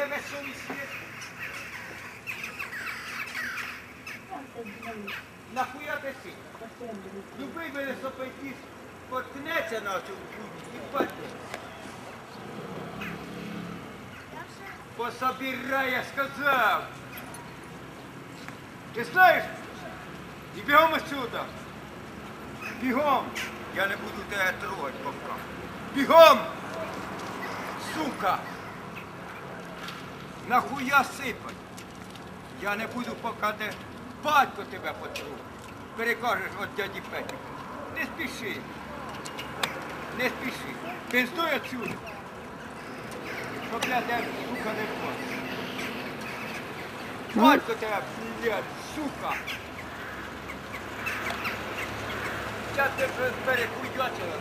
тебе совість є? Нахуя ти си? Любий сопайки, поткнеться на цю хуйню і паде. Пособирай, я сказав. Ти знаєш? І бігом отсюда. Бігом. Я не буду тебе трогати пока. Бігом! Сука! Нахуя сипать? Я не буду поки де батько тебе потру. Перекажеш от дяді Петіка. Не спіши. Не спіши. Пиздуй отсюди. Щоб я тебе, сука, не бачив. Батько тебе, блядь, сука. Зараз ти перекуйочила.